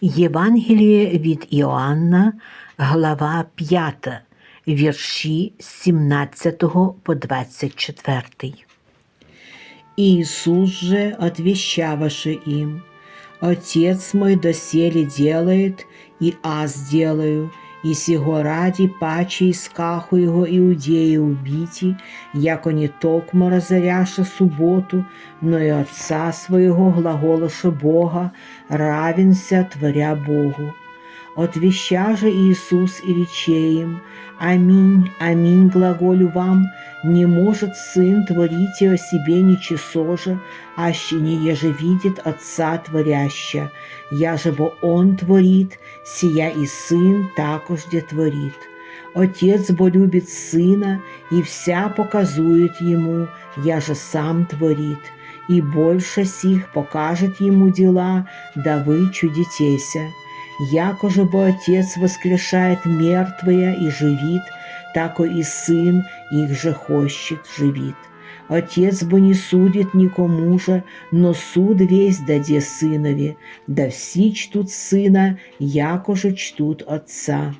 Євангеліє від Іоанна, глава 5, вірші з 17 по 24. Иисус же, отвещавши им, «Отец мой доселе делает, и аз делаю, сего ради паче искаху його іудеї убити, як они токмо разоряша субботу, но и Отца своего глаголоша Бога, равенся творя Богу. Отвеща же Иисус и рече им, Аминь, аминь, глаголю вам, не может Сын творить о себе ничего же, аще не еже видит Отца творяща, я же бо Он творит, сия и Сын також де творит. Отец бо любит Сына, и вся показует Ему, я же сам творит, и больше сих покажет Ему дела, да вы чудитеся. Яко же бо Отец воскрешает мертвые и живит, тако и Сын их же хочет живит. Отец бо не судит никому же, но суд весь даде Сынове, да все чтут Сына, яко же чтут Отца.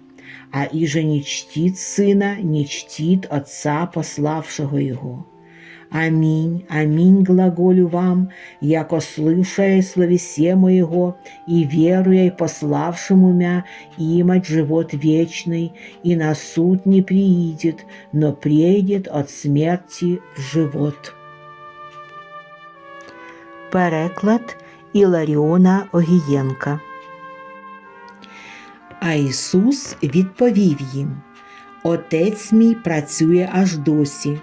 А иже не чтит Сына, не чтит Отца, пославшего Его. Аминь, аминь глаголю вам, яко слышая словесе моего, и веруя пославшему мя, имать живот вечный, и на суд не приидет, но придет от смерти в живот. Переклад Іларіона Огієнка А Ісус відповів їм: Отець мій працює аж досі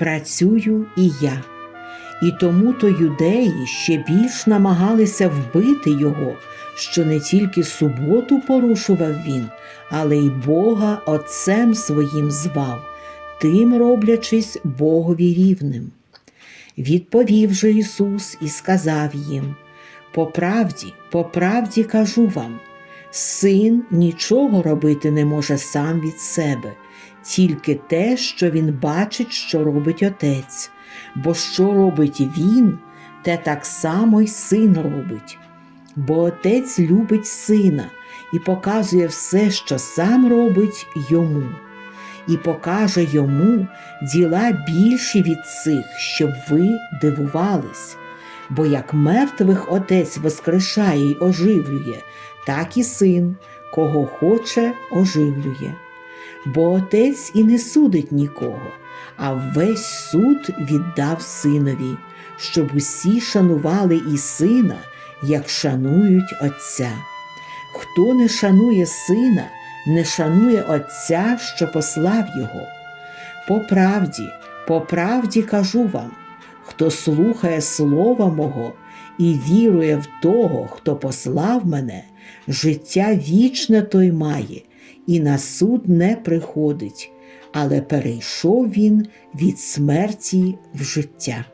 працюю і я. І тому то юдеї ще більш намагалися вбити його, що не тільки суботу порушував він, але й Бога Отцем своїм звав, тим роблячись Богові рівним. Відповів же Ісус і сказав їм: По правді, по правді кажу вам, син нічого робити не може сам від себе тільки те, що він бачить, що робить отець, бо що робить він, те так само й син робить. Бо отець любить сина і показує все, що сам робить йому, і покаже йому діла більші від цих, щоб ви дивувались. Бо як мертвих отець воскрешає й оживлює, так і син, кого хоче, оживлює бо отець і не судить нікого, а весь суд віддав синові, щоб усі шанували і сина, як шанують Отця. Хто не шанує сина, не шанує Отця, що послав його. По правді, по правді кажу вам, хто слухає слова мого і вірує в того, хто послав мене, життя вічне той має і на суд не приходить, але перейшов він від смерті в життя.